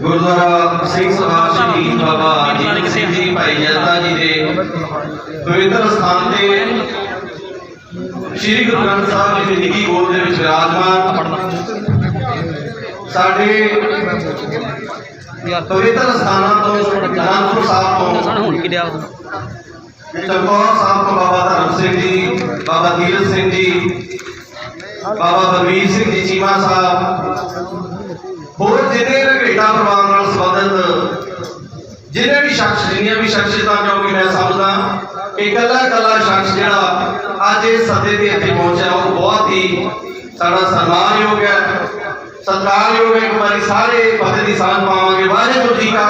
ਗੁਰਦੁਆਰਾ ਸਿੰਘ ਸਭਾ ਸ਼ਹੀਦ ਬਾਬਾ ਜੀਵਨ ਸਿੰਘ ਜੀ, ਭਾਈ ਜਨਤਾ ਜੀ ਦੇ ਪਵਿੱਤਰ ਸਥਾਨ ਤੇ ਸ੍ਰੀ ਗੁਰੂ ਗ੍ਰੰਥ ਸਾਹਿਬ ਜੀ ਦੀ ਨਿੱਕੀ ਗੋਦ ਦੇ ਵਿੱਚ ਵਿਰਾਜਮਾਨ ਸਾਡੇ ਪਵਿੱਤਰ ਸਥਾਨਾਂ ਤੋਂ ਅਨੰਦਪੁਰ ਸਾਹਿਬ ਤੋਂ ਹੁਣ ਚਮਕੌਰ ਸਾਹਿਬ ਤੋਂ ਬਾਬਾ ਧਰਮ ਸਿੰਘ ਜੀ, ਬਾਬਾ ਤੀਰਥ ਸਿੰਘ ਜੀ ਬਾਬਾ ਬਲਵੀਰ ਸਿੰਘ ਜੀ, ਚੀਮਾ ਸਾਹਿਬ। ਹੋਰ ਜਿਹਨੇ ਰਘੇਟਾ ਪਰਿਵਾਰ ਨਾਲ ਸੰਬੰਧਿਤ ਜਿਹਨੇ ਵੀ ਸ਼ਖਸ, ਜਿੰਨੀਆਂ ਵੀ ਸ਼ਖਸੀਅਤਾਂ ਕਿਉਂਕਿ ਮੈਂ ਸਮਝਦਾ, ਕਿ ਇਕੱਲਾ ਇਕੱਲਾ ਸ਼ਖਸ ਜਿਹੜਾ ਅੱਜ ਇਸ ਸੱਦੇ ਤੇ ਇੱਥੇ ਪਹੁੰਚਿਆ, ਉਹ ਬਹੁਤ ਹੀ ਸਾਡਾ ਸਨਮਾਨਯੋਗ ਹੈ, ਸਤਿਕਾਰਯੋਗ ਹੈ। ਇੱਕ ਵਾਰੀ ਸਾਰੇ ਫਤਿਹ ਦੀ ਸਾਂਝ ਪਾਵਾਂਗੇ। ਵਾਹਿਗੁਰੂ ਜੀ ਕਾ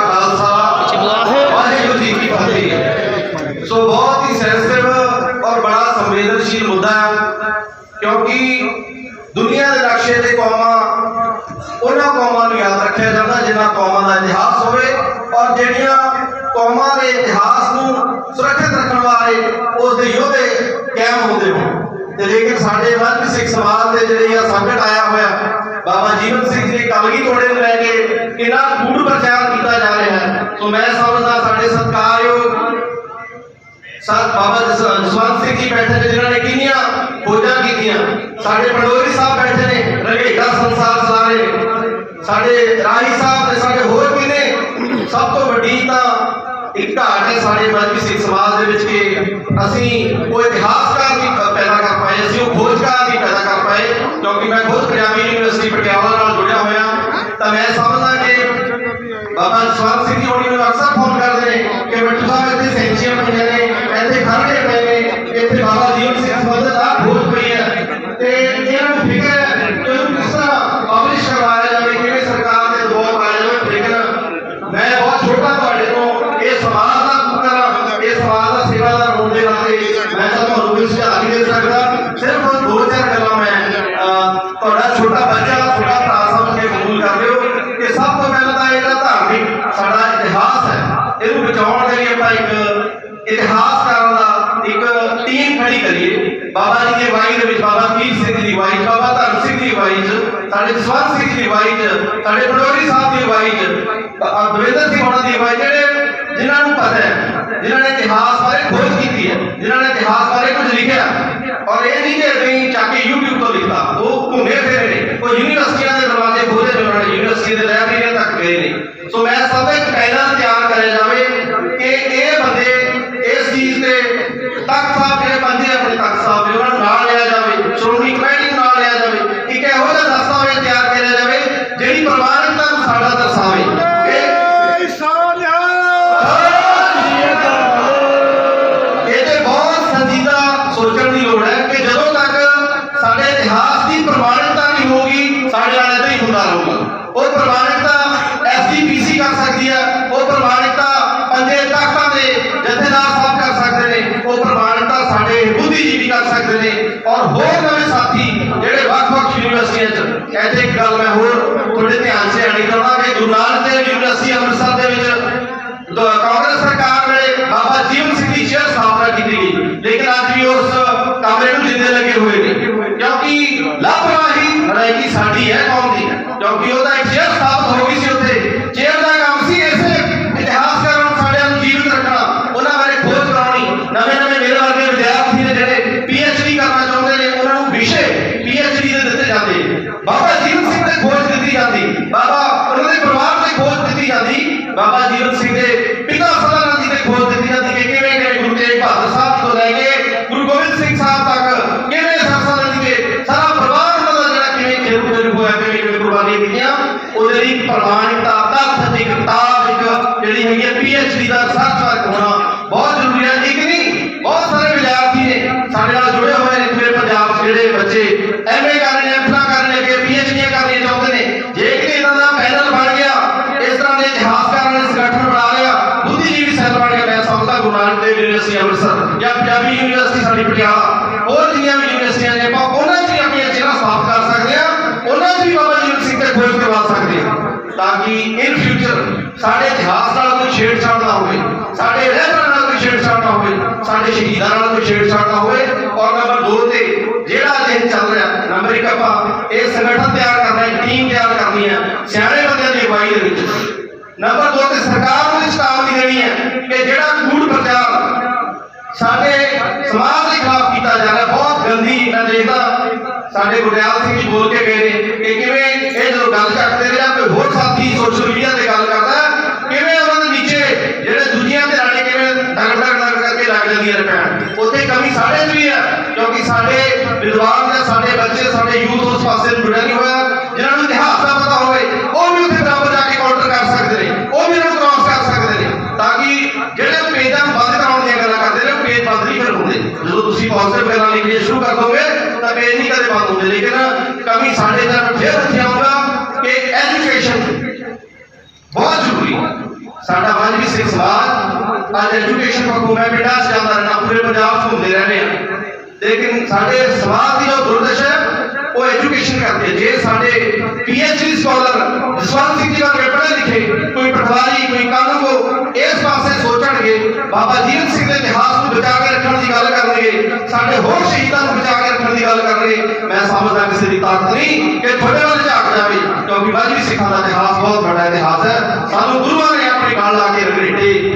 ਕੌਮਾਂ, ਉਹਨਾਂ ਕੌਮਾਂ ਨੂੰ ਯਾਦ ਰੱਖਿਆ ਜਾਂਦਾ, ਜਿਨ੍ਹਾਂ ਕੌਮਾਂ ਦਾ ਇਤਿਹਾਸ ਹੋਵੇ ਔਰ ਜਿਹੜੀਆਂ ਕੌਮਾਂ ਦੇ ਇਤਿਹਾਸ ਨੂੰ ਸੁਰੱਖਿਅਤ ਰੱਖਣ ਵਾਲੇ ਉਸ ਦੇ ਯੋਧੇ ਕਾਇਮ ਹੁੰਦੇ ਹੋਣ। ਤੇ ਲੇਕਿਨ ਸਾਡੇ ਮਨ ਸਿੱਖ ਸਮਾਜ ਦੇ ਜਿਹੜੇ ਆ ਸੰਕਟ ਆਇਆ ਹੋਇਆ, ਬਾਬਾ ਜੀਵਨ ਸਿੰਘ ਜੀ ਕਲਗੀ ਤੋੜੇ ਨੂੰ ਲੈ ਕੇ ਕਿੰਨਾ ਗੂੜ ਪ੍ਰਚਾਰ ਕੀਤਾ ਜਾ ਰਿਹਾ ਹੈ। ਸੋ ਮੈਂ ਸਮਝਦਾ ਸਾਡੇ ਸਤਿਕਾਰਯੋਗ ਸਾਧ ਬਾਬਾ ਜਸ- ਜਸਵੰਤ ਸਿੰਘ ਜੀ ਬੈਠੇ ਨੇ, ਜਿਨ੍ਹਾਂ ਨੇ ਕਿੰਨੀਆਂ ਖੋਜਾਂ ਕੀਤੀਆਂ। ਸਾਡੇ ਪੰਡੋਰੀ ਸਾਹਿਬ ਬੈਠੇ ਨੇ ਰਘੇਟਾ ਸੰਸਾਰ ਚਲਾਰੇ ਸਾਡੇ ਰਾਹੀ ਸਾਹਿਬ ਤੇ ਸਾਡੇ ਹੋਰ ਕਿਨੇ ਸਭ ਤੋਂ ਵੱਡੀ ਤਾਂ ਇੱਕ ਘਾਟ ਹੈ ਸਾਡੇ ਮਜਬੀ ਸਿੱਖ ਸਮਾਜ ਦੇ ਵਿੱਚ ਕਿ ਅਸੀਂ ਉਹ ਇਤਿਹਾਸਕਾਰ ਨਹੀਂ ਪੈਦਾ ਕਰ ਪਾਏ, ਅਸੀਂ ਉਹ ਖੋਜਕਾਰ ਨਹੀਂ ਪੈਦਾ ਕਰ ਪਾਏ। ਕਿਉਂਕਿ ਮੈਂ ਖੁਦ ਪੰਜਾਬੀ ਯੂਨੀਵਰਸਿਟੀ ਪਟਿਆਲਾ ਨਾਲ ਜੁੜਿਆ ਹੋਇਆ। ਤਾਂ ਮੈਂ ਸਮਝਦਾ ਕਿ ਬਾਬਾ ਜਸਵੰਤ ਸਿੰਘ ਜੀ ਹੋਣੀ ਸਾਡੇ ਜਸਵੰਤ ਸਿੰਘ ਦੀ ਅਗਵਾਈ 'ਚ, ਸਾਡੇ ਪਟੋਰੀ ਸਾਹਿਬ ਦੀ ਅਗਵਾਈ 'ਚ, ਦਵਿੰਦਰ ਸਿੰਘ ਹੋਣਾ ਦੀ ਅਗਵਾਈ ਜਿਹੜੇ ਜਿਨ੍ਹਾਂ ਨੂੰ ਪਤਾ ਹੈ ਜਿਨ੍ਹਾਂ ਨੇ ਇਤਿਹਾਸ ਬਾਰੇ ਖੋਜ ਕੀਤੀ ਹੈ ਜਿਨ੍ਹਾਂ ਨੇ ਇਤਿਹਾਸ ਬਾਰੇ ਕੁਝ ਲਿਖਿਆ ਔਰ ਇਹ ਨਹੀਂ ਕਿ ਅਸੀਂ ਚੱਕ ਕੇ YouTube ਤੋਂ ਲਿਖਤਾ ਉਹ ਘੁੰਮੇ ਫਿਰੇ ਨੇ ਉਹ ਯੂਨੀਵਰਸਿਟੀਆਂ ਦੇ ਦਰਵਾਜ਼ੇ ਖੋਲੇ ਨੇ ਉਹਨਾਂ ਨੇ ਯੂਨੀਵਰਸਿਟੀ ਦੇ ਲਾਇਬ੍ਰੇਰੀਆਂ ਤੱਕ ਗਏ ਨੇ। ਸੋ ਮੈਂ ਸਭ ਇੱਕ ਪੈਨਲ ਤਿਆਰ ਕਰਿਆ ਜਾਵੇ ਕਿ ਇਹ ਬੰਦੇ ਇਸ ਚੀਜ਼ ਤੇ ਤਖਤ ਸਾਹਿਬ ਜਿਹੜੇ ਬੰਦੇ ਆਪਣੇ ਤਖਤ ਸਾਹਿਬ ਦੇ ਉਹਨਾਂ ਨੂੰ ਨਾਲ ਲਿਆ ਜਾਵੇ ਸ਼੍ਰੋਮਣੀ ਕਮੇਟੀ ਨੂੰ ਨਾਲ ਲਿਆ ਜਾਵੇ ਇੱਕ ਇਹੋ ਜਿਹਾ ਦਸਤਾਵੇਜ਼ ਤਿਆਰ ਕਰਿਆ ਜਾਵੇ ਜਿਹੜੀ ਪ੍ਰਮਾਣਿਕਤਾ ਨੂੰ ਸਾਡਾ ਦਰਸਾਵੇ ਇਹ ਇਹ ਤੇ ਬਹੁਤ ਸੰਜੀਦਾ ਸੋਚਣ ਦੀ ਲੋੜ ਹੈ ਕਿ ਜਦੋਂ ਤੱਕ ਸਾਡੇ ਇਤਿਹਾਸ ਦੀ ਪ੍ਰਮਾਣਿਕਤਾ ਨਹੀਂ ਹੋਊਗੀ ਸਾਡੇ ਨਾਲ ਏਦਾਂ ਹੀ ਹੁੰਦਾ ਰਹੂਗਾ ਉਹ ਪ੍ਰਮਾਣਿਕਤਾ ਐਸਜੀਪੀਸੀ ਕਰ ਸਕਦੀ ਹੈ ਉਹ ਪ੍ਰਮਾਣਿਕਤਾ ਪੰਜੇ ਤਖਤਾਂ ਦੇ ਜਥੇਦਾਰ ਸਾਹਿਬ ਕਰ ਸਕਦੇ ਨੇ ਉਹ ਪ੍ਰਮਾਣਿਕਤਾ ਸਾਡੇ ਬੁੱਧੀਜੀਵੀ ਕਰ ਸਕਦੇ ਨੇ ਔਰ ਹੋਰ ਨਵੇਂ ਸਾਥੀ ਜਿਹੜੇ ਵੱਖ-ਵੱਖ ਯੂਨੀਵਰਸਿਟੀਆਂ 'ਚ ਇੱਥੇ ਇੱਕ ਗੱਲ ਮੈਂ ਹੋਰ ਤੁਹਾਡੇ ਧਿਆਨ 'ਚ ਆਣੀ ਚਾਹੁੰਦਾ ਕਿ ਗੁਰੂ ਨਾਨਕ ਦੇਵ ਯੂਨੀਵਰਸਿਟੀ ਅੰਮ੍ਰਿਤਸਰ ਦੇ ਵਿੱਚ, ਦ- ਕਾਂਗਰਸ ਸਰਕਾਰ ਵੇਲੇ ਬਾਬਾ ਜੀਵਨ ਸਿੰਘ ਦੀ ਚੇਅਰ ਸਥਾਪਨਾ ਕੀਤੀ ਗਈ। ਲੇਕਿਨ ਅੱਜ ਵੀ ਉਸ ਕਮਰੇ ਨੂੰ ਜਿੰਦੇ ਲੱਗੇ ਹੋਏ ਨੇ। ਕਿਉਂਕਿ ਲਾਪਰਵਾਹੀ ਰਣਨੀਤੀ ਸਾਡੀ ਹੈ ਕੌਮ ਦੀ। ਕਿਉਂਕਿ ਉਹਦਾ ਇੱਕ ਚੇਅਰ ਸਥਾਪਤ ਹੋ ਗਈ ਸੀ ਉੱਥੇ। ਖੋਜ ਕਰਵਾ ਸਕਦੇ ਆ ਤਾਂ ਕਿ ਇਨ ਫਿਊਚਰ ਸਾਡੇ ਇਤਿਹਾਸ ਨਾਲ ਕੋਈ ਛੇੜਛਾੜ ਨਾ ਹੋਵੇ, ਸਾਡੇ ਰਹਿਬਰਾਂ ਨਾਲ ਕੋਈ ਛੇੜਛਾੜ ਨਾ ਹੋਵੇ, ਸਾਡੇ ਸ਼ਹੀਦਾਂ ਨਾਲ ਕੋਈ ਛੇੜਛਾੜ ਨਾ ਹੋਵੇ, ਔਰ ਨੰਬਰ 2 ਤੇ ਜਿਹੜਾ ਅਜਿਹਾ ਚੱਲ ਰਿਹਾ ਨੰਬਰ 1 ਆਪਾਂ ਇਹ ਸੰਗਠਨ ਤਿਆਰ ਕਰਨਾ ਹੈ ਟੀਮ ਤਿਆਰ ਕਰਨੀ ਹੈ ਨੰਬਰ 2 ਤੇ ਸਰਕਾਰ ਨੂੰ ਇਸ ਕੰਮ ਦੇਣੀ ਹੈ ਕਿ ਜਿਹੜਾ ਕੂੜ ਪ੍ਰਚਾਰ ਸਾਡੇ ਸਮਾਜ ਦੇ ਖਿਲਾਫ ਕੀਤਾ ਜਾ ਰਿਹਾ, ਬਹੁਤ ਗੰਦੀ ਮੈਂ ਦੇਖਦਾ ਸਾਡੇ ਗੁਰਦਿਆਲ ਸਿੰਘ ਜੀ ਬੋਲ ਕੇ ਗਏ ਨੇ ਕਿ ਕਿਵੇਂ ਇਹ ਜਦੋਂ ਗੱਲ ਚੱਕਦੇ ਰਿਹਾ ਕੋਈ ਹੋਰ ਸਾਥੀ ਸੋਸ਼ਲ ਮੀਡੀਆ ਤੇ ਗੱਲ ਕਰਦਾ, ਕਿਵੇਂ ਉਹਨਾਂ ਦੇ ਨੀਚੇ ਜਿਹੜੇ ਦੂਜੀਆਂ ਤੇ ਰਾਣੇ ਕਿਵੇਂ ਡਗ ਡਗ ਡਗ ਕਰਕੇ ਲੱਗ ਜਾਂਦੀਆਂ ਨੇ ਪੈਣ ਉੱਥੇ ਕਮੀ ਸਾਡੇ 'ਚ ਵੀ ਹੈ ਕਿਉਂਕਿ ਸਾਡੇ ਵਿਦਵਾਨ ਜਾਂ ਸਾਡੇ ਬੱਚੇ ਸਾਡੇ ਯੂਥ ਉਸ ਪਾਸੇ ਨੂੰ ਜੁੜਿਆ ਨਹੀਂ ਹੋਇਆ ਜਿਹਨਾਂ ਨੂੰ ਇਤਿਹਾਸ ਦਾ ਪਤਾ ਹੋਵੇ ਉਹ ਵੀ ਉੱਥੇ ਬਰਾਬਰ ਜਾ ਕੇ ਕਾਊਂਟਰ ਕਰ ਸਕਦੇ ਨੇ ਉਹ ਵੀ ਇਹਨਾਂ ਨੂੰ ਕ੍ਰਾਸ ਕਰ ਸਕਦੇ ਨੇ ਤਾਂ ਕਿ ਜਿਹੜੇ ਪੇਜਾਂ ਨੂੰ ਬੰਦ ਕਰਾਉਣ ਦੀਆਂ ਗੱਲਾਂ ਕਰਦੇ ਨੇ ਉਹ ਪੇਜ ਬੰਦ ਨਹੀਂ ਫਿਰ ਹੁੰਦੇ ਜਦੋਂ ਤੁਸੀਂ ਪੋਜ਼ਿਟਿਵ ਗੱਲਾਂ ਲਿਖਣੀਆਂ ਸ਼ੁਰੂ ਕਰ ਦੋਗੇ ਤਾਂ ਪੇਜ ਨਹੀਂ ਕਦੇ ਬੰਦ ਹੁੰਦੇ ਲੇਕਿਨ ਕਮੀ ਸਾਡੇ ਦਾ ਫਿਰ ਉੱਥੇ ਆਊਗਾ ਕਿ ਐਜੂਕੇਸ਼ਨ ਬਹੁਤ ਜ਼ਰੂਰੀ ਹੈ। ਸਾਡਾ ਮਾਨਵੀ ਸਿੱਖ ਸਮਾਜ ਅੱਜ ਐਜੂਕੇਸ਼ਨ ਪੱਖੋਂ ਮੈਂ ਪਿੰਡਾਂ 'ਚ ਜਾਂਦਾ ਰਹਿਣਾ ਪੂਰੇ ਪੰਜਾਬ 'ਚ ਘੁੰਮਦੇ ਰਹਿੰਦੇ ਆ। ਲੇਕਿਨ ਸਾਡੇ ਸਮਾਜ ਦੀ ਜੋ ਦੁਰਦਸ਼ਾ ਹੈ, ਉਹ ਐਜੂਕੇਸ਼ਨ ਕਰਕੇ ਜੇ ਸਾਡੇ ਪੀਐਚਡੀ ਸਕਾਲਰ ਜਸਵੰਤ ਸਿੰਘ ਜੀ ਵਰਗੇ ਪੜ੍ਹੇ ਲਿਖੇ, ਕੋਈ ਪਟਵਾਰੀ, ਕੋਈ ਕਾਨੂੰਗੋ ਇਸ ਪਾਸੇ ਸੋਚਣਗੇ, ਬਾਬਾ ਜੀਵਨ ਸਿੰਘ ਦੇ ਇਤਿਹਾਸ ਨੂੰ ਬਚਾ ਕੇ ਰੱਖਣ ਦੀ ਗੱਲ ਕਰਨਗੇ, ਸਾਡੇ ਹੋਰ ਸ਼ਹੀਦਾਂ ਨੂੰ ਬਚਾ ਕੇ ਰੱਖਣ ਦੀ ਗੱਲ ਕਰਨਗੇ, ਮੈਂ ਸਮਝਦਾ ਕਿਸੇ ਦੀ ਤਾਕਤ ਨਹੀਂ ਕਿ ਤੁਹਾਡੇ ਵੱਲ ਝਾਕ ਜਾਵੇ, ਕਿਉਂਕਿ ਮਾਝੀ ਸਿੱਖਾਂ ਦਾ ਇਤਿਹਾਸ ਬਹੁਤ ਵੱਡਾ ਇਤਿਹਾਸ ਹੈ। ਸਾਨੂੰ ਗੁਰੂਆਂ ਨੇ ਆਪਣੇ ਨਾਲ ਲਾ ਕੇ ਰਗੜੇਟੇ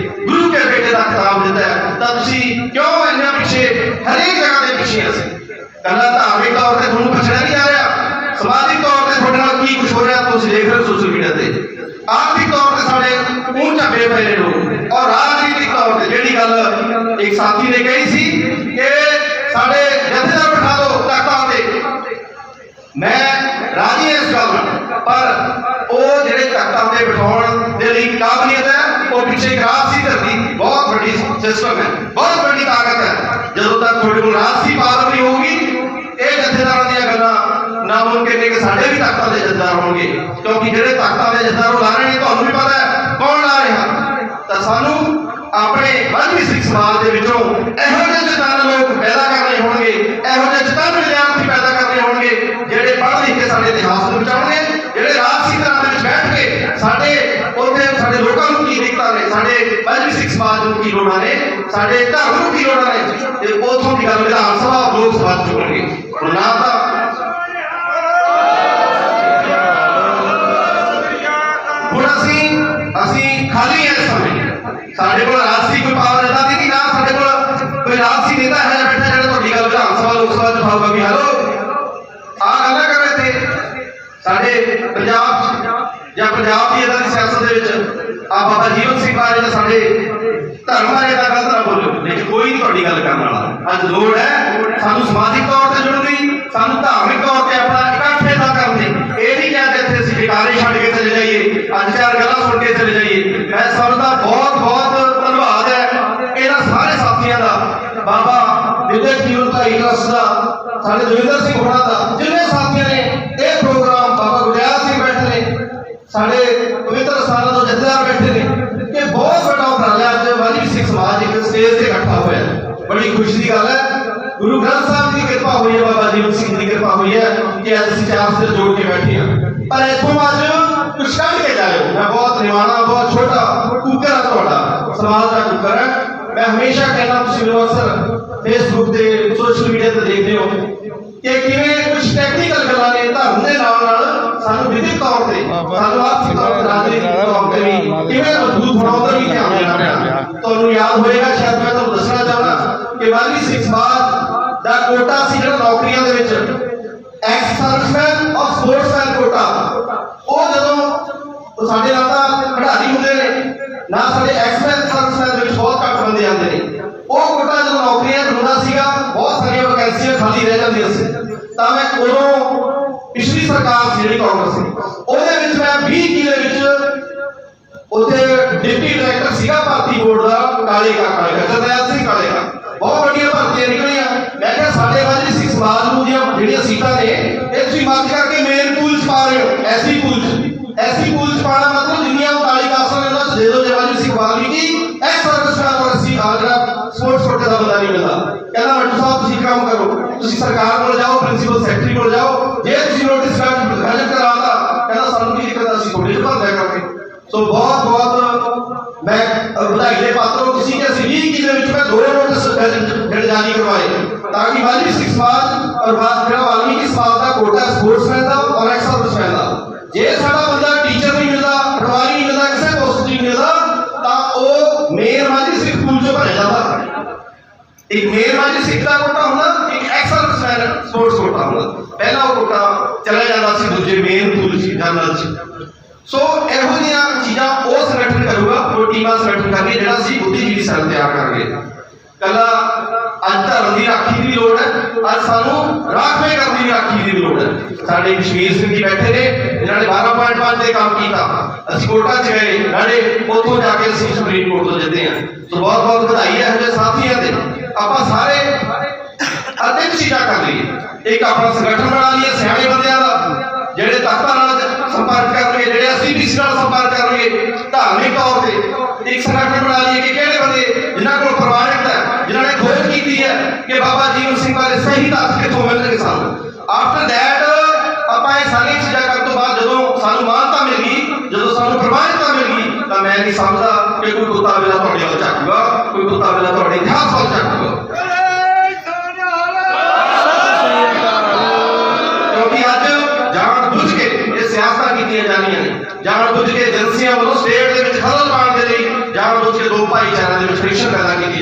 ਸਾਡੇ ਪਏ ਨੇ ਲੋਕ। ਔਰ ਰਾਜਨੀਤਿਕ ਤੌਰ ਤੇ ਜਿਹੜੀ ਗੱਲ ਇੱਕ ਸਾਥੀ ਨੇ ਕਹੀ ਸੀ ਕਿ ਸਾਡੇ ਜਥੇਦਾਰ ਬਿਠਾ ਦਿਓ ਤਖਤਾਂ ਤੇ। ਮੈਂ ਰਾਜੀ ਹਾਂ ਇਸ ਗੱਲ ਨਾਲ, ਪਰ ਉਹ ਜਿਹੜੇ ਤਖਤਾਂ ਤੇ ਬਿਠਾਉਣ ਦੇ ਲਈ ਕਾਬਲੀਅਤ ਹੈ, ਉਹ ਪਿੱਛੇ ਇੱਕ ਰਾਜਸੀ ਧਰਤੀ, ਬਹੁਤ ਵੱਡੀ ਸਿਸਟਮ ਹੈ, ਬਹੁਤ ਵੱਡੀ ਤਾਕਤ ਹੈ। ਜਦੋਂ ਤੱਕ ਤੁਹਾਡੇ ਕੋਲ ਰਾਜ ਸੀ ਪਾਵਰ ਨਹੀਂ ਹੋਊਗੀ, ਇਹ ਜਥੇਦਾਰਾਂ ਦੀਆਂ ਗੱਲਾਂ ਨਾਮੁਮਕਿਨ ਨੇ ਕਿ ਸਾਡੇ ਵੀ ਤਖਤਾਂ ਦੇ ਜਥੇਦਾਰ ਹੋਣਗੇ। ਕਿਉਂਕਿ ਜਿਹੜੇ ਤਖਤਾਂ ਦੇ ਜਥੇਦਾਰ ਉਹ ਲਾ ਰਹੇ ਨੇ, ਤੁਹਾਨੂੰ ਵੀ ਪਤਾ ਹੈ ਕੌਣ ਲਾ ਰਿਹਾ? ਤਾਂ ਸਾਨੂੰ ਆਪਣੇ ਮਾਝੀ ਸਿੱਖ ਸਮਾਜ ਦੇ ਵਿੱਚੋਂ ਇਹੋ ਜਿਹੇ ਚਟਾਨ ਲੋਕ ਪੈਦਾ ਕਰਨੇ ਹੋਣਗੇ, ਇਹੋ ਜਿਹੇ ਚਟਾਨ ਵਿਦਿਆਰਥੀ ਪੈਦਾ ਕਰਨੇ ਹੋਣਗੇ, ਜਿਹੜੇ ਪੜ੍ਹ ਲਿਖ ਕੇ ਸਾਡੇ ਇਤਿਹਾਸ ਨੂੰ ਬਚਾਉਣਗੇ, ਜਿਹੜੇ ਰਾਜਸੀ ਤਰ੍ਹਾਂ ਦੇ ਵਿੱਚ ਬੈਠ ਕੇ ਸਾਡੇ ਉੱਥੇ ਸਾਡੇ ਲੋਕਾਂ ਨੂੰ ਕੀ ਦਿੱਕਤਾਂ ਨੇ, ਸਾਡੇ ਮਾਝੀ ਸਿੱਖ ਸਮਾਜ ਨੂੰ ਕੀ ਲੋੜਾਂ ਨੇ, ਸਾਡੇ ਧਰਮ ਨੂੰ ਕੀ ਲੋੜਾਂ ਨੇ ਤੇ ਉਥੋਂ ਦੀ ਗੱਲ ਵਿਧਾਨ ਸਭਾ, ਲੋਕ ਸਭਾ ਚ ਚੁੱਕਣਗੇ ਹੁਣ ਸਾਡੇ ਕੋਲ ਰਾਜਸੀ ਕੋਈ ਪਾਵਰ ਇਦਾਂ ਦੀ ਨਹੀਂ ਨਾ ਸਾਡੇ ਕੋਲ। ਕੋਈ ਰਾਜਸੀ ਨੇਤਾ ਹੈ ਬੈਠਾ ਜਿਹੜਾ ਤੁਹਾਡੀ ਗੱਲ ਵਿਧਾਨ ਸਭਾ, ਲੋਕ ਸਭਾ ਚ ਉਠਾਊਗਾ ਵੀ ਹੈਲੋ। ਆ ਗੱਲਾਂ ਕਰ ਰਹੇ ਤੇ ਸਾਡੇ ਪੰਜਾਬ ਜਾਂ ਪੰਜਾਬ ਦੀ ਇਦਾਂ ਦੀ ਸਿਆਸਤ ਦੇ ਵਿੱਚ ਆ ਬਾਬਾ ਜੀਵਨ ਸਿੰਘ ਬਾਰੇ ਜਾਂ ਸਾਡੇ ਧਰਮ ਬਾਰੇ ਦਾ ਗਲਤ ਨਾ ਬੋਲੋ ਲੇਕਿਨ ਕੋਈ ਨਹੀਂ ਤੁਹਾਡੀ ਗੱਲ ਕਰਨ ਵਾਲਾ। ਅੱਜ ਲੋੜ ਹੈ, ਸਾਨੂੰ ਸਮਾਜਿਕ ਤੌਰ ਤੇ ਜੁੜਨ ਦੀ, ਸਾਨੂੰ ਧਾਰਮਿਕ ਤੌਰ ਤੇ ਆਪਣਾ ਇਕੱਠ ਪੈਦਾ ਕਰਨ ਦੀ। ਇਹ ਨਹੀਂ ਕਹਿੰਦੇ ਇੱਥੇ ਅਸੀਂ ਟਿਕਾਣੇ ਛੱਡ ਕੇ ਚਲੇ ਜਾਈਏ ਅੱਜ ਚਾਰ ਗੱਲਾਂ ਸੁਣ ਕੇ ਚਲੇ ਜਾਈਏ ਮੈਂ ਸਮਝਦਾ ਬਹੁਤ ਬਹੁਤ ਧੰਨਵਾਦ ਹੈ ਇਹਨਾਂ ਸਾਰੇ ਸਾਥੀਆਂ ਦਾ ਬਾਬਾ ਵਿਦਿਅਕ ਜੀਵਨ ਦਾ ਇਕਲਸ ਦਾ ਸਾਡੇ ਦਵਿੰਦਰ ਸਿੰਘ ਹੋਣਾ ਦਾ, ਜਿੰਨੇ ਸਾਥੀਆਂ ਨੇ ਇਹ ਪ੍ਰੋਗਰਾਮ ਬਾਬਾ ਗੁਰਦਿਆਲ ਸਿੰਘ ਬੈਠੇ ਨੇ, ਸਾਡੇ ਪਵਿੱਤਰ ਸਥਾਨਾਂ ਤੋਂ ਜਥੇਦਾਰ ਬੈਠੇ ਨੇ, ਕਿ ਬਹੁਤ ਵੱਡਾ ਉਪਰਾਲਾ ਅੱਜ ਵਾਲੀ ਸਿੱਖ ਸਮਾਜ ਇੱਕ ਸਟੇਜ ਤੇ ਇਕੱਠਾ ਹੋਇਆ ਬੜੀ ਖੁਸ਼ੀ ਦੀ ਗੱਲ ਹੈ। ਗੁਰੂ ਗ੍ਰੰਥ ਸਾਹਿਬ ਦੀ ਕਿਰਪਾ ਹੋਈ ਹੈ, ਬਾਬਾ ਜੀਵਨ ਸਿੰਘ ਦੀ ਕਿਰਪਾ ਹੋਈ ਹੈ ਕਿ ਅੱਜ ਅਸੀਂ ਚਾਰ ਸਿਰ ਜੋੜ ਕੇ ਬੈਠੇ ਹਾਂ। ਪਰ ਇੱਥੋਂ ਅੱਜ ਕੁਝ ਕੱਢ ਕੇ ਜਾਇਓ। ਮੈਂ ਬਹੁਤ ਨਿਵਾਣਾ, ਬਹੁਤ ਛੋਟਾ ਕੁੱਕਰ ਹੈ ਤੁਹਾਡਾ। ਸਮਾਜ ਦਾ ਕੁੱਕਰ ਹੈ। ਮੈਂ ਹਮੇਸ਼ਾ ਕਹਿੰਦਾ, ਤੁਸੀਂ ਮੈਨੂੰ ਅਕਸਰ ਫੇਸਬੁੱਕ ਤੇ ਸੋਸ਼ਲ ਮੀਡੀਆ ਤੇ ਦੇਖਦੇ ਹੋ ਕਿ ਕਿਵੇਂ ਕੁਝ ਟੈਕਨੀਕਲ ਗੱਲਾਂ ਨੇ ਧਰਮ ਦੇ ਨਾਲ ਨਾਲ ਸਾਨੂੰ ਵਿਧਿਕ ਤੌਰ ਤੇ ਸਾਨੂੰ ਆਰਥਿਕ ਤੌਰ ਤੇ ਰਾਜਨੀਤਿਕ ਤੌਰ ਤੇ ਵੀ ਕਿਵੇਂ ਮਜ਼ਬੂਤ ਹੋਣਾ ਉਹਦਾ ਵੀ ਧਿਆਨ ਦੇਣਾ ਪੈਣਾ ਤੁਹਾਨੂੰ ਯਾਦ ਹੋਏਗਾ ਸ਼ਾਇਦ ਮੈਂ ਤੁਹਾਨੂੰ ਦੱਸਣਾ ਚਾਹੁੰਦਾ ਕਿ ਵਾਲੀ ਸਿੱਖ ਸਮਾਜ ਦਾ ਕੋਟਾ ਸੀ ਜਿਹੜਾ ਨੌਕਰੀਆਂ ਦੇ ਵਿੱਚ। ਐਕਸ ਸਰਵਿਸਮੈਨ ਔਰ ਸਪੋਰਟਸਮੈਨ ਕੋਟਾ ਉਹ ਜਦੋਂ ਉਹ ਸਾਡੇ ਨਾਲ ਤਾਂ ਖਿਡਾਰੀ ਹੁੰਦੇ ਨੇ ਨਾ ਸਾਡੇ ਐਕਸਮੈਨ ਸਰਵਿਸਮੈਨ ਦੇ ਵਿੱਚ ਬਹੁਤ ਘੱਟ ਬੰਦੇ ਆਉਂਦੇ ਨੇ। ਤਾਂ ਮੈਂ ਉਦੋਂ ਪਿਛਲੀ ਸਰਕਾਰ ਸੀ ਜਿਹੜੀ ਕਾਂਗਰਸ ਦੀ ਉਹਦੇ ਵਿੱਚ ਮੈਂ 20 ਕਿਲੇ ਵਿੱਚ ਉੱਥੇ ਡਿਪਟੀ ਡਾਇਰੈਕਟਰ ਸੀਗਾ ਭਰਤੀ ਬੋਰਡ ਦਾ, ਕਾਲੇ ਕਾ ਕਾਲੇ ਕਾ, ਜਰਨੈਲ ਸਿੰਘ ਕਾਲੇ ਕਾ। ਬਹੁਤ ਵੱਡੀਆਂ ਭਰਤੀਆਂ ਨਿਕਲੀਆਂ। ਮੈਂ ਕਿਹਾ, ਸਾਡੇ ਵਾਲੀ ਸਿੱਖ ਸਮਾਜ ਨੂੰ ਦੀਆਂ ਜਿਹੜੀਆਂ ਸੀਟਾਂ ਨੇ, ਇਹ ਤੁਸੀਂ ਮੱਧ ਕਰਕੇ ਮੇਨ ਪੂਲ ਚ ਪਾ ਰਹੇ ਹੋ, ਐਸੀ ਪੂਲ ਚ। ਐਸੀ ਪੂਲ ਚ ਪਾਣਾ ਮਤਲਬ ਜਿੰਨੀਆਂ ਕਾਲੀ ਕਾਸਾਂ ਨੇ ਉਹਨਾਂ ਚ ਦੇ ਦਿਓ ਜਵਾਨੀ ਸਿੰਘ ਵਾਲਮੀਕੀ ਐਕਸ ਸਰਵਿਸਮੈਨ ਔਰ ਅਸੀਂ ਆ ਜਿਹੜਾ ਸਪੋਰਟਸ ਕੋਟੇ ਦਾ ਬੰਦਾ ਨਹੀਂ ਮਿਲਦਾ। ਕਹਿੰਦਾ ਵੱਡੂ ਸਾਹਿਬ, ਤੁਸੀਂ ਕੰਮ ਕਰੋ, ਤੁਸੀਂ ਸਰਕਾਰ پرنسپل سیکٹری کو جاؤ یہ تھی نوٹس میں کر کرا تھا کہنا سانو کی دقت اسی کو ڈیل پر دے کر کے تو بہت بہت میں بدائی دے پاتا ہوں کسی کے سی سیریز کی دے وچ میں دوہرے نوٹس جڑ جانی کروائے تاکہ والی سکس بات اور بات کرا والی کی بات دا کوٹا سپورٹس مین دا اور ایکس سروس مین دا جے ساڈا بندہ ٹیچر نہیں ملتا پٹواری نہیں ملتا کسے پوسٹ نہیں ملدا تا او مہربانی صرف پوجو بنے تھا ایک مہربانی سیکھتا کو ਚਲਾ ਜਾਂਦਾ ਸੀ, ਦੂਜੇ ਮੇਨ ਪੂਲ ਸੀ ਜਨਰਲ ਚ ਸੋ। ਇਹੋ ਜਿਹੀਆਂ ਚੀਜ਼ਾਂ ਉਹ ਸੰਗਠਨ ਕਰੂਗਾ, ਉਹ ਟੀਮਾਂ ਸੰਗਠਨ ਕਰਕੇ ਜਿਹੜਾ ਸੀ ਬੁੱਧੀਜੀਵੀ ਸੈੱਲ ਤਿਆਰ ਕਰਾਂਗੇ। ਕੱਲਾ ਅੱਜ ਧਰਮ ਦੀ ਰਾਖੀ ਦੀ ਲੋੜ ਹੈ, ਅੱਜ ਸਾਨੂੰ ਰਾਖਵੇਂ ਕਰਨ ਦੀ ਰਾਖੀ ਦੀ ਲੋੜ ਹੈ। ਸਾਡੇ ਕਸ਼ਮੀਰ ਸਿੰਘ ਜੀ ਬੈਠੇ ਨੇ, ਇਹਨਾਂ ਨੇ 12.5 ਤੇ ਕੰਮ ਕੀਤਾ। ਅਸੀਂ ਕੋਟਾ ਚ ਗਏ ਨਾਲੇ ਉੱਥੋਂ ਜਾ ਕੇ ਅਸੀਂ ਸੁਪਰੀਮ ਕੋਰਟ ਤੋਂ ਜਿੱਤੇ ਹਾਂ। ਸੋ ਬਹੁਤ ਬਹੁਤ ਵਧਾਈ ਹੈ ਇਹੋ ਸਾਥੀਆਂ ਦੇ। ਆਪਾਂ ਸਾਰੇ ਅਧਿਕ ਚੀਜ਼ਾਂ ਕਰ ਲਈਏ। ਇੱਕ ਆਪਣਾ ਸੰਗਠਨ ਬਣਾ ਲਈਏ ਸਿਆਣੇ ਬੰਦਿਆਂ ਦਾ, ਜਿਹੜੇ ਤਖਤਾਂ ਨਾਲ ਸੰਪਰਕ ਕਰਨਗੇ, ਜਿਹੜੇ ਅਸੀਂ ਵੀ ਨਾਲ ਸੰਪਰਕ ਕਰਨਗੇ, ਧਾਰਮਿਕ ਤੌਰ ਤੇ ਇੱਕ ਸੰਗਠਨ ਬਣਾ ਲਈਏ ਕਿ ਕਿਹੜੇ ਬੰਦੇ, ਜਿਨ੍ਹਾਂ ਕੋਲ ਪ੍ਰਮਾਣਿਕਤਾ ਹੈ, ਜਿਨ੍ਹਾਂ ਨੇ ਖੋਜ ਕੀਤੀ ਹੈ ਕਿ ਬਾਬਾ ਜੀਵਨ ਸਿੰਘ ਬਾਰੇ ਸਹੀ ਤੱਥ ਕਿੱਥੋਂ ਮਿਲਣਗੇ ਸਾਨੂੰ। ਆਫਟਰ ਦੈਟ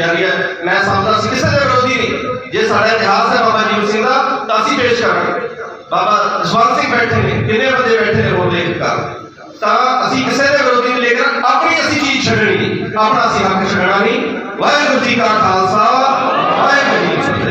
ਜਾ ਰਹੀ ਹੈ। ਮੈਂ ਸਮਝਦਾ ਸੀ ਕਿਸੇ ਦੇ ਵਿਰੋਧੀ ਨਹੀਂ। ਜੇ ਸਾਡਾ ਇਤਿਹਾਸ ਹੈ ਬਾਬਾ ਜੀਵਨ ਸਿੰਘ ਦਾ, ਤਾਂ ਅਸੀਂ ਪੇਸ਼ ਕਰਾਂਗੇ। ਬਾਬਾ ਜਸਵੰਤ ਸਿੰਘ ਬੈਠੇ ਨੇ, ਕਿੰਨੇ ਬੰਦੇ ਬੈਠੇ ਨੇ ਹੋਰ ਲੇਖਕਾਰ ਤਾਂ ਅਸੀਂ ਕਿਸੇ ਦੇ ਵਿਰੋਧੀ ਨਹੀਂ ਲੇਕਿਨ ਆਪਣੀ ਅਸੀਂ ਚੀਜ਼ ਛੱਡਣੀ। ਆਪਣਾ ਅਸੀਂ ਹੱਕ ਛੱਡਣਾ ਨਹੀਂ। ਵਾਹਿਗੁਰੂ ਜੀ ਕਾ ਖਾਲਸਾ, ਵਾਹਿਗੁਰੂ ਜੀ ਕੀ